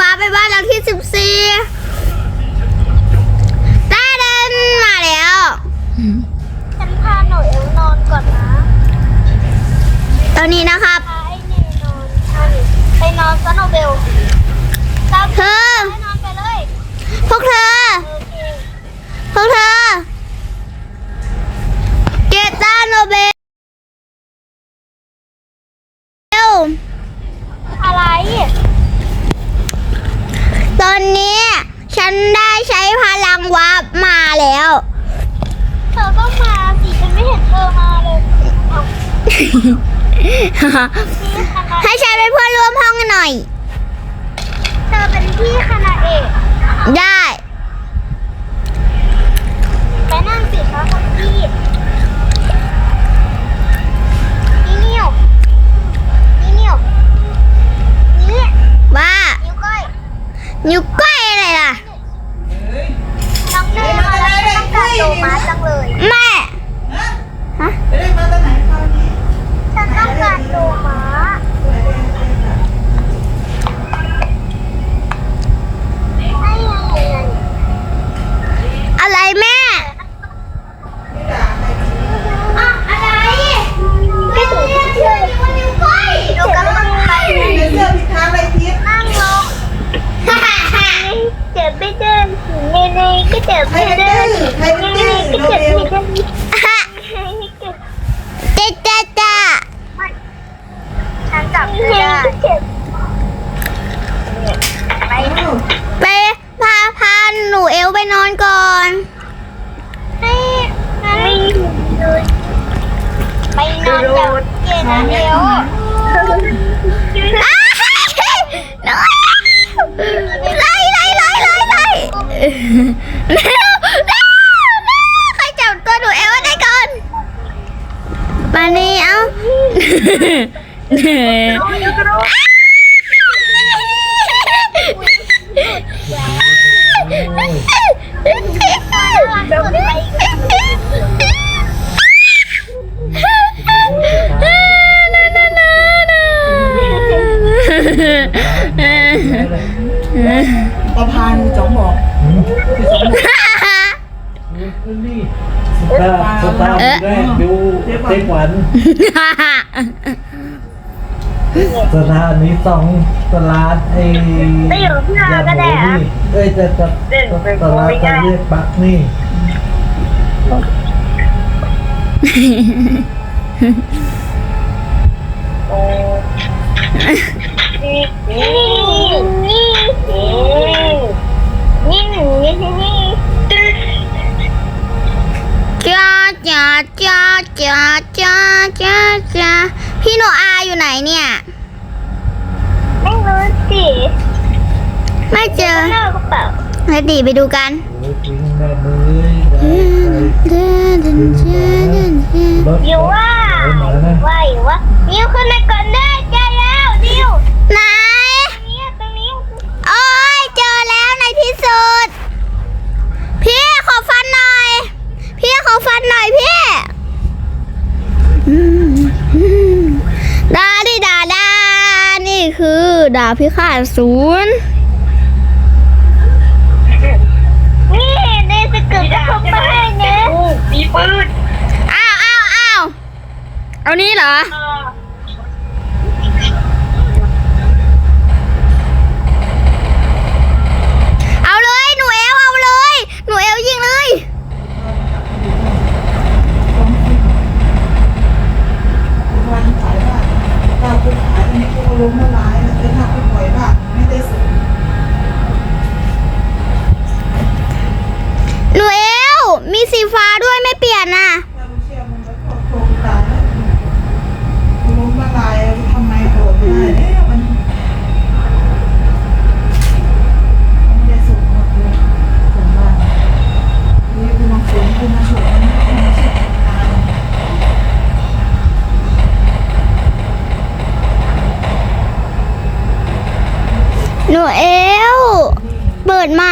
วาไปบ้านหลังที่สิบสี่ต่เดินมาแล้วฉันพาหนูเอวนอนก่อนนะตอนนี้นะครับไอ้นยนอนไปนอนซะโนเบลเธอไปนอนไปเลย พวกเธอ เธอก็มาสิฉันไม่เห็นเธอมาเลยเอาพี่คณะให้ฉันเป็นเพื่อนร่วมห้องกันหน่อย เธอเป็นพี่คณะเอกได้ไปนั่งสิคะคนพี่นี่นิ้วนี่นิ้วนี่ว่านิ้วก้อยนิ้วก้อยอะไรล่ะ น้องเนยมาแล้วฉันต้องการโลมาจังเลยแม่ไปได้มาตอนไหนคราวนี้ฉันต้องการโลมาไอ้ยังไง อะไรแม่ ไม่ด่าใครที อะอะไรก็ถึงเชื่อว่านิ้วก้อยดูกำลังไป ในเสื้อผิดทางอะไรทิศ นั่งลงเจ็บ ไม่เดินเนเนก็เจ็บไม่เดินเนเนก็เจ็บไม่เดินเจ๊จ้าจ้าฉันจับเธอได้ไปพาพาหนูเอลไปนอนก่อนไม่เลยไปนอนกับเจนะเดียวอ้าย ใครจับตัวหนูเอลไว้ได้ก่อนมานี่เอ้าประพานจ๋องบอก ตาร์สตาร์แรกดูเจ๊ขวัญสตาร์นี้สองตลาดไอ้ไม่อยู่ที่เราก็ได้อะเอ้ยจะจะตลาดตะเรียกปักนี่ จ้าจ้าจ้าจ้าจ้าจ้าพี่โนอาอยู่ไหนเนี่ย ไม่รู้สิไม่เจอหน้ากระเป๋าแล้วดีไปดูกันโอ้ยทิ้งแม่มือรถอยู่ว่ามาแล้วนะว่าอยู่ว่านิวขึ้นมาก่อนได้เจอแล้วนิว ไหน เนี่ยตรงนี้ โอ้ยเจอแล้วในที่สุด พี่ขอฟันหน่อย พี่ขอฟันหน่อยพี่ ดาดิดาดา นี่คือดาบพิฆาตศูนย์นี่ในสกิลจะเข้าไปนะมีปืน อ้าวอ้าวอ้าวเอานี้เหรอ เอาเลย หนูเอลเอาเลย หนูเอลยิงเลย วันขายว่าเราไปขายในตัวล้มละลายแล้วถ้าไปปล่อยว่าไม่ได้สูง หนูเอล มีสี ฟ้าด้วยไม่เปลี่ยนนะถ้าไม่เชื่อมันก็ครอบครองตายแล้วล้มละลายทำไมโดดไม่ได้เอ๊ะหนูเอลเปิดไหม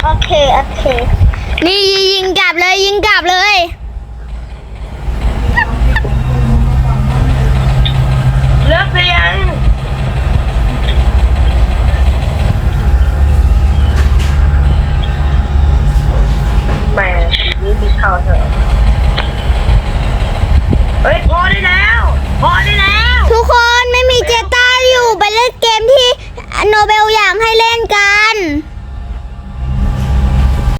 โอ เค โอเค นี่ยิงกลับเลยยิงกลับเลย เลิกเรียนแม่นี่มีข่าวเถอะเฮ้ยพอได้แล้ว พอได้แล้ว ทุกคนไม่มีเจต้าอยู่ไปเล่นเกมที่โนเบลอยากให้เล่นกันเ